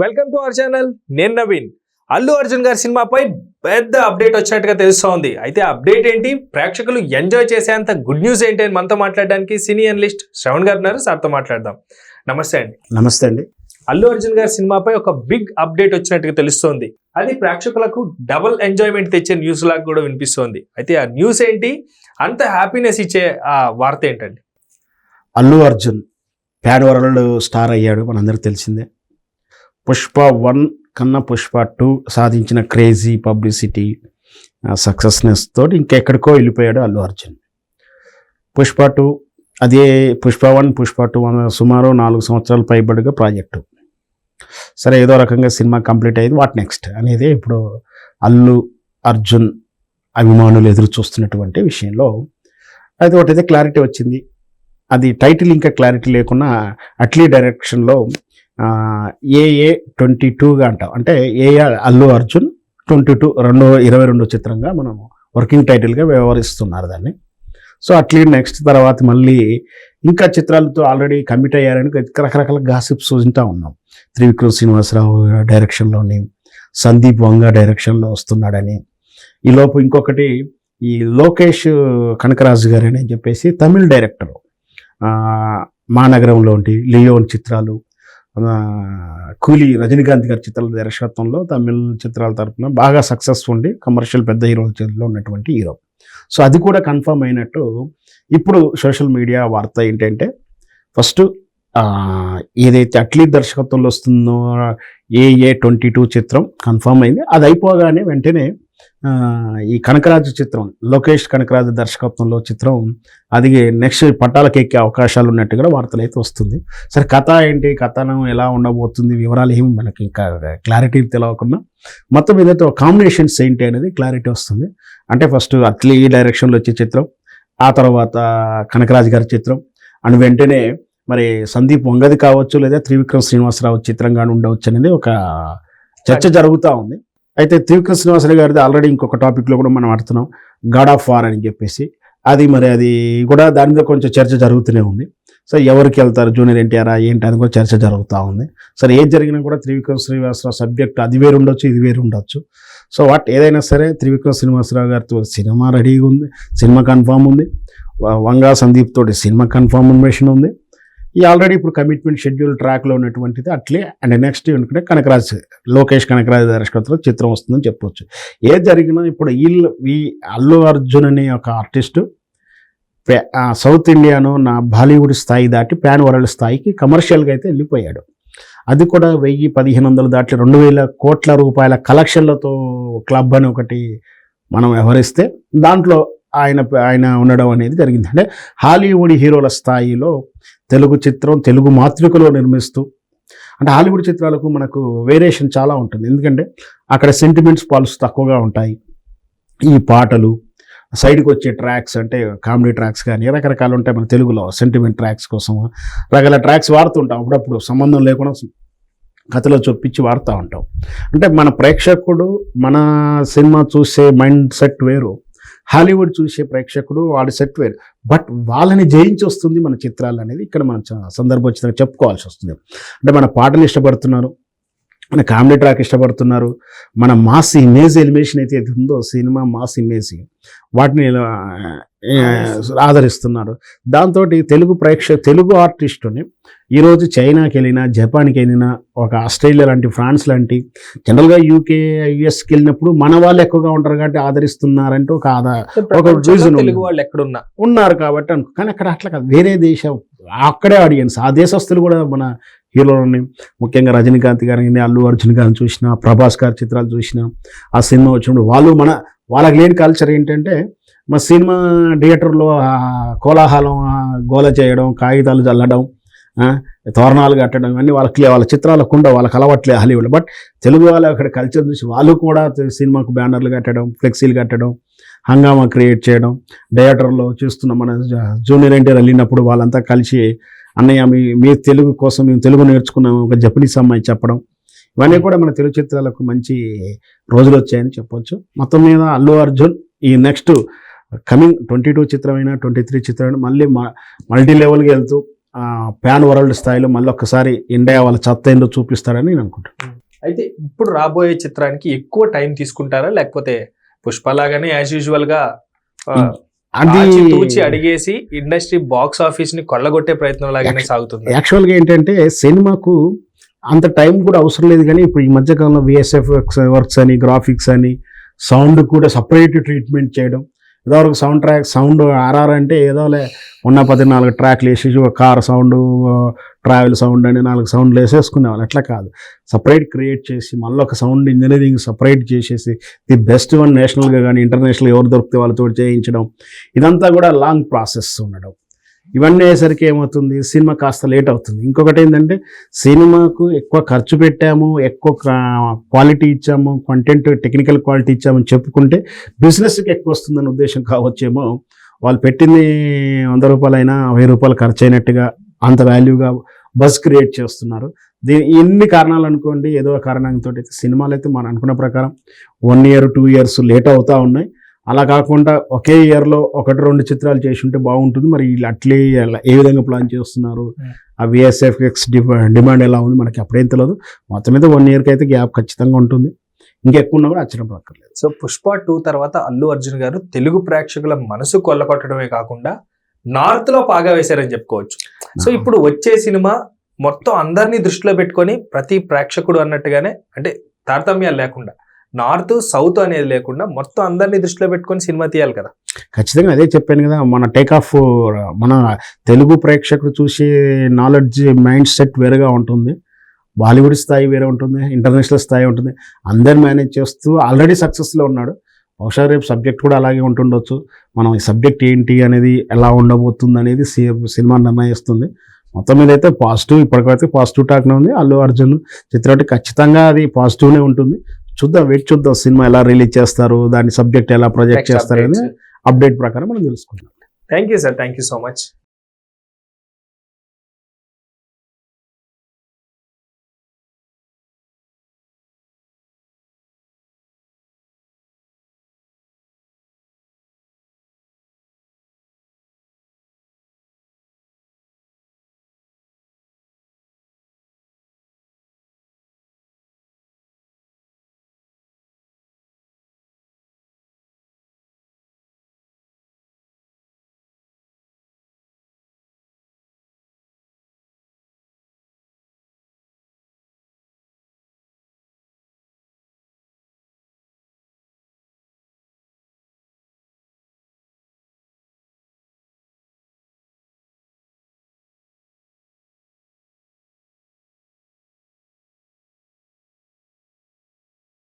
Welcome to our channel నేను నవీన్. అల్లు అర్జున్ గారి సినిమాపై పెద్ద అప్డేట్ వచ్చినట్టుగా తెలుస్తోంది. అయితే అప్డేట్ ఏంటి? ప్రేక్షకులు ఎంజాయ్ చేసేంత గుడ్ న్యూస్ ఏంటి అని మనతో మాట్లాడడానికి సినీ అనలిస్ట్ శ్రవణ్ గారు ఉన్నారు. సార్తో మాట్లాడదాం. నమస్తే అండి. నమస్తే అండి. అల్లు అర్జున్ గారి సినిమాపై ఒక బిగ్ అప్డేట్ వచ్చినట్టుగా తెలుస్తోంది. అది ప్రేక్షకులకు డబుల్ ఎంజాయ్మెంట్ తెచ్చే న్యూస్ లాగా కూడా వినిపిస్తోంది. అయితే ఆ న్యూస్ ఏంటి? అంత హ్యాపీనెస్ ఇచ్చే ఆ వార్త ఏంటండి? Allu Arjun pad world star అయ్యాడు. మనందరికి తెలిసిందే. పుష్ప వన్ కన్నా పుష్ప టూ సాధించిన క్రేజీ పబ్లిసిటీ సక్సెస్నెస్ తోటి ఇంకెక్కడికో వెళ్ళిపోయాడు అల్లు అర్జున్. పుష్ప టూ అదే పుష్ప వన్ పుష్ప టూ సుమారు నాలుగు సంవత్సరాలు పైబడిగా ప్రాజెక్టు. సరే ఏదో రకంగా సినిమా కంప్లీట్ అయ్యింది వాట్ నెక్స్ట్ అనేది ఇప్పుడు అల్లు అర్జున్ అభిమానులు ఎదురు చూస్తున్నటువంటి విషయంలో అది ఒకటైతే క్లారిటీ వచ్చింది. అది టైటిల్ ఇంకా క్లారిటీ లేకున్నా అట్లీ డైరెక్షన్లో ఏఏ ట్వంటీ టూగా అంటాం. అంటే AR Allu Arjun twenty two రెండు ఇరవై రెండు చిత్రంగా మనం వర్కింగ్ టైటిల్గా వ్యవహరిస్తున్నారు దాన్ని. సో అట్లీ నెక్స్ట్ తర్వాత మళ్ళీ ఇంకా చిత్రాలతో ఆల్రెడీ కమిట్ అయ్యారని రకరకాల గాసిప్స్ వింటా ఉన్నాం. త్రివిక్రమ్ శ్రీనివాసరావు డైరెక్షన్లోని సందీప్ వంగ డైరెక్షన్లో వస్తున్నాడని. ఈలోపు ఇంకొకటి ఈ లోకేష్ కనకరాజు గారని అని చెప్పేసి తమిళ్ డైరెక్టర్. మా నగరంలోంటి లియోన్ చిత్రాలు కూలీ రజనీకాంత్ గారి చిత్రాల దర్శకత్వంలో తమిళ చిత్రాల తరపున బాగా సక్సెస్ ఉండి కమర్షియల్ పెద్ద హీరోలో ఉన్నటువంటి హీరో. సో అది కూడా కన్ఫర్మ్ అయినట్టు ఇప్పుడు సోషల్ మీడియా వార్త ఏంటంటే ఫస్ట్ ఏదైతే అట్లీ దర్శకత్వంలో వస్తుందో ఏ ఏ ట్వంటీ టూ చిత్రం కన్ఫర్మ్ అయింది అది అయిపోగానే వెంటనే ఈ కనకరాజు చిత్రం లోకేష్ కనకరాజు దర్శకత్వంలో చిత్రం అది నెక్స్ట్ పట్టాలకు ఎక్కే అవకాశాలు ఉన్నట్టు కూడా వార్తలు అయితే వస్తుంది. సరే కథ ఏంటి? కథనం ఎలా ఉండబోతుంది? వివరాలు ఏమి మనకి ఇంకా క్లారిటీ తెలవకుండా. మొత్తం ఏదైతే కాంబినేషన్స్ ఏంటి అనేది క్లారిటీ వస్తుంది. అంటే ఫస్ట్ అట్లీ డైరెక్షన్లో వచ్చే చిత్రం ఆ తర్వాత కనకరాజు గారి చిత్రం అండ్ వెంటనే మరి సందీప్ వంగది కావచ్చు లేదా త్రివిక్రమ్ శ్రీనివాసరావు చిత్రంగా ఉండవచ్చు అనేది ఒక చర్చ జరుగుతూ ఉంది. అయితే త్రివిక్రమ్ శ్రీనివాసరావు గారిది ఆల్రెడీ ఇంకొక టాపిక్లో కూడా మనం ఆడుతున్నాం. గాడ్ ఆఫ్ వార్ అని చెప్పేసి. అది మరి అది కూడా దాని మీద కొంచెం చర్చ జరుగుతూనే ఉంది. సో ఎవరికి వెళ్తారు? జూనియర్ ఎన్టీఆర్ ఏంటి? అని కూడా చర్చ జరుగుతూ ఉంది. సరే ఏది జరిగినా కూడా త్రివిక్రమ్ శ్రీనివాసరావు సబ్జెక్ట్ అది వేరు ఉండొచ్చు ఇది వేరు ఉండొచ్చు. సో వాట్ ఏదైనా సరే త్రివిక్రమ్ శ్రీనివాసరావు గారితో సినిమా రెడీగా ఉంది. సినిమా కన్ఫామ్ ఉంది. వంగా సందీప్ తోటి సినిమా కన్ఫర్మేషన్ ఉంది. ఈ ఆల్రెడీ ఇప్పుడు కమిట్మెంట్ షెడ్యూల్ ట్రాక్లో ఉన్నటువంటిది అట్లే అండ్ నెక్స్ట్ ఎందుకంటే కనకరాజ్ లోకేష్ కనకరాజ్ దర్శకత్వంలో చిత్రం వస్తుందని చెప్పవచ్చు ఏది జరిగినా ఇప్పుడు వీళ్ళు ఈ అల్లు అర్జున్ అనే ఒక ఆర్టిస్టు సౌత్ ఇండియాను నా బాలీవుడ్ స్థాయి దాటి ప్యాన్ వరల్డ్ స్థాయికి కమర్షియల్గా అయితే వెళ్ళిపోయాడు. అది కూడా వెయ్యి పదిహేను వందలు దాటి రెండు వేల కోట్ల రూపాయల కలెక్షన్లతో క్లబ్ అని ఒకటి మనం వ్యవహరిస్తే దాంట్లో ఆయన ఆయన ఉండడం అనేది జరిగింది. అంటే హాలీవుడ్ హీరోల స్థాయిలో తెలుగు చిత్రం తెలుగు మాతృకలో నిర్మిస్తూ అంటే హాలీవుడ్ చిత్రాలకు మనకు వేరియేషన్ చాలా ఉంటుంది. ఎందుకంటే అక్కడ సెంటిమెంట్స్ పాల్స్ తక్కువగా ఉంటాయి. ఈ పాటలు సైడ్కి వచ్చే ట్రాక్స్ అంటే కామెడీ ట్రాక్స్ కానీ రకరకాలు ఉంటాయి మన తెలుగులో సెంటిమెంట్ ట్రాక్స్ కోసం. రకరకాల ట్రాక్స్ వాడుతుంటాం అప్పుడప్పుడు సంబంధం లేకుండా కథలో చొప్పించి వాడుతూ ఉంటాం. అంటే మన ప్రేక్షకుడు మన సినిమా చూసే మైండ్ సెట్ వేరు. హాలీవుడ్ చూసే ప్రేక్షకుడు వాడి సెట్వేర్ బట్ వాళ్ళని జయించి వస్తుంది మన చిత్రాలు అనేది ఇక్కడ మన చ- సందర్భోచితంగా చెప్పుకోవాల్సి వస్తుంది. అంటే మన పాటలు ఇష్టపడుతున్నారు. మన కామెడీ ట్రాక్ ఇష్టపడుతున్నారు. మన మాస్ ఇమేజ్ ఎలిమేషన్ అయితే ఉందో సినిమా మాస్ ఇమేజ్ వాటిని ఆదరిస్తున్నారు. దాంతో తెలుగు ప్రేక్ష తెలుగు ఆర్టిస్టుని ఈరోజు చైనాకి వెళ్ళినా జపాన్కి వెళ్ళినా ఒక ఆస్ట్రేలియా లాంటి ఫ్రాన్స్ లాంటి జనరల్గా యూకే యుఎస్కి వెళ్ళినప్పుడు మన వాళ్ళు ఎక్కువగా ఉంటారు కాబట్టి ఆదరిస్తున్నారంటే ఒక ఆదా reason ఉంది. తెలుగు వాళ్ళు ఎక్కడున్నా. ఉన్నారు కాబట్టి అనుకో. కానీ అక్కడ అట్లా కాదు. వేరే దేశం అక్కడే ఆడియన్స్ ఆ దేశస్తులు కూడా మన హీరోలని ముఖ్యంగా రజనీకాంత్ గారిని అల్లు అర్జున్ గారిని చూసిన ప్రభాస్ గారి చిత్రాలు చూసిన ఆ సినిమా వచ్చినప్పుడు వాళ్ళు మన వాళ్ళకి లేని కల్చర్ ఏంటంటే మా సినిమా థియేటర్లో కోలాహలం గోల చేయడం కాగితాలు చల్లడం తోరణాలు కట్టడం ఇవన్నీ వాళ్ళకి వాళ్ళ చిత్రాలకు ఉండవు వాళ్ళకి అలవాట్లే హాలీవుడ్ బట్ తెలుగు వాళ్ళు అక్కడ కల్చర్ చూసి వాళ్ళు కూడా సినిమాకు బ్యానర్లు కట్టడం ఫ్లెక్సీలు కట్టడం హంగామా క్రియేట్ చేయడం థియేటర్లో చూస్తున్న మన జూనియర్ ఎన్టీఆర్ వెళ్ళినప్పుడు వాళ్ళంతా కలిసి అన్నయ్య మీ మీ తెలుగు కోసం మేము తెలుగు నేర్చుకున్నాము ఒక జపనీస్ అమ్మాయి చెప్పడం ఇవన్నీ కూడా మన తెలుగు చిత్రాలకు మంచి రోజులు వచ్చాయని చెప్పొచ్చు. మొత్తం మీద అల్లు అర్జున్ ఈ నెక్స్ట్ కమింగ్ ట్వంటీ టూ చిత్రమైన ట్వంటీ త్రీ చిత్రమైన మళ్ళీ మల్టీ లెవెల్కి వెళ్తూ ప్యాన్ వరల్డ్ స్థాయిలో మళ్ళీ ఒక్కసారి ఇండియా వాళ్ళ చెత్త ఏందో చూపిస్తారని నేను అనుకుంటాను అయితే ఇప్పుడు రాబోయే చిత్రానికి ఎక్కువ టైం తీసుకుంటారా? లేకపోతే పుష్ప లాగానే యాజ్ యూజువల్గా ఆ, అది తూచి అడిగేసి ఇండస్ట్రీ బాక్స్ ఆఫీస్ని కొల్లగొట్టే ప్రయత్నం లాగానే సాగుతుంది. యాక్చువల్గా ఏంటంటే సినిమాకు అంత టైం కూడా అవసరం లేదు కానీ ఇప్పుడు ఈ మధ్యకాలంలో విఎస్ఎఫ్ వర్క్స్ అని గ్రాఫిక్స్ అని సౌండ్ కూడా సపరేట్ ట్రీట్మెంట్ చేయడం ఇదివరకు సౌండ్ ట్రాక్ సౌండ్ ఆర్ఆర్ అంటే ఏదోలే. ఉన్న పది నాలుగు ట్రాక్లు వేసేసి ఒక కార్ సౌండ్ ట్రావెల్ సౌండ్ అని నాలుగు సౌండ్లు వేసేసుకునేవాళ్ళు. అట్లా కాదు. సపరేట్ క్రియేట్ చేసి మళ్ళీ ఒక సౌండ్ ఇంజనీరింగ్ సపరేట్ చేసేసి ది బెస్ట్ వన్ నేషనల్గా కానీ ఇంటర్నేషనల్ ఎవరు దొరికితే వాళ్ళతో చేయించడం ఇదంతా కూడా లాంగ్ ప్రాసెస్ ఉండడం. ఇవన్నీ అయ్యేసరికి ఏమవుతుంది? సినిమా కాస్త లేట్ అవుతుంది. ఇంకొకటి ఏంటంటే సినిమాకు ఎక్కువ ఖర్చు పెట్టాము ఎక్కువ క్వాలిటీ ఇచ్చాము కంటెంట్ టెక్నికల్ క్వాలిటీ ఇచ్చామని చెప్పుకుంటే బిజినెస్కి ఎక్కువ వస్తుందన్న ఉద్దేశం కావచ్చేమో. వాళ్ళు పెట్టింది వంద రూపాయలైనా వెయ్యి రూపాయలు ఖర్చు అయినట్టుగా అంత వాల్యూగా బస్ క్రియేట్ చేస్తున్నారు. దీని ఎన్ని కారణాలు అనుకోండి ఏదో కారణంతో అయితే సినిమాలు అయితే మనం అనుకున్న ప్రకారం one year two years late అవుతూ ఉన్నాయి. అలా కాకుండా ఒకే ఇయర్లో ఒకటి రెండు చిత్రాలు చేసి ఉంటే బాగుంటుంది. మరి వీళ్ళు అట్లే ఏ విధంగా ప్లాన్ చేస్తున్నారు. ఆ విఎస్ఎఫ్ఎక్స్ డిమాండ్ ఎలా ఉంది? మనకి అప్పుడేం తెలియదు మొత్తం మీద వన్ ఇయర్కి అయితే గ్యాప్ ఖచ్చితంగా ఉంటుంది. ఇంకెక్కువ ఉన్నా కూడా ఆశ్చర్యం పడక్కర్లేదు. సో పుష్ప టూ తర్వాత అల్లు అర్జున్ గారు తెలుగు ప్రేక్షకుల మనసు కొల్లగొట్టడమే కాకుండా నార్త్లో పాగా వేశారని చెప్పుకోవచ్చు. సో ఇప్పుడు వచ్చే సినిమా మొత్తం అందరినీ దృష్టిలో పెట్టుకొని ప్రతి ప్రేక్షకుడు అన్నట్టుగానే అంటే తారతమ్యాలు లేకుండా నార్త్ సౌత్ అనేది లేకుండా మొత్తం అందరినీ దృష్టిలో పెట్టుకొని సినిమా తీయాలి కదా. ఖచ్చితంగా అదే చెప్పాను కదా మన టేక్ ఆఫ్ మన తెలుగు ప్రేక్షకులు చూసే నాలెడ్జ్ మైండ్ సెట్ వేరేగా ఉంటుంది. బాలీవుడ్ స్థాయి వేరే ఉంటుంది ఇంటర్నేషనల్ స్థాయి ఉంటుంది. అందరు మేనేజ్ చేస్తూ ఆల్రెడీ సక్సెస్లో ఉన్నాడు. బహుశా రేపు సబ్జెక్ట్ కూడా అలాగే ఉంటుండొచ్చు. మనం ఈ సబ్జెక్ట్ ఏంటి అనేది ఎలా ఉండబోతుంది అనేది సినిమా నిర్ణయిస్తుంది. మొత్తం మీద అయితే పాజిటివ్ ఇప్పటికైతే పాజిటివ్ టాక్నే ఉంది. అల్లు అర్జున్ చిత్రం ఖచ్చితంగా అది పాజిటివ్నే ఉంటుంది. చూద్దాం వెయిట్ చూద్దాం సినిమా ఎలా రిలీజ్ చేస్తారు దాని సబ్జెక్ట్ ఎలా ప్రొజెక్ట్ చేస్తారు అనేది అప్డేట్ ప్రకారం మనం తెలుసుకుందాం. Thank you sir thank you so much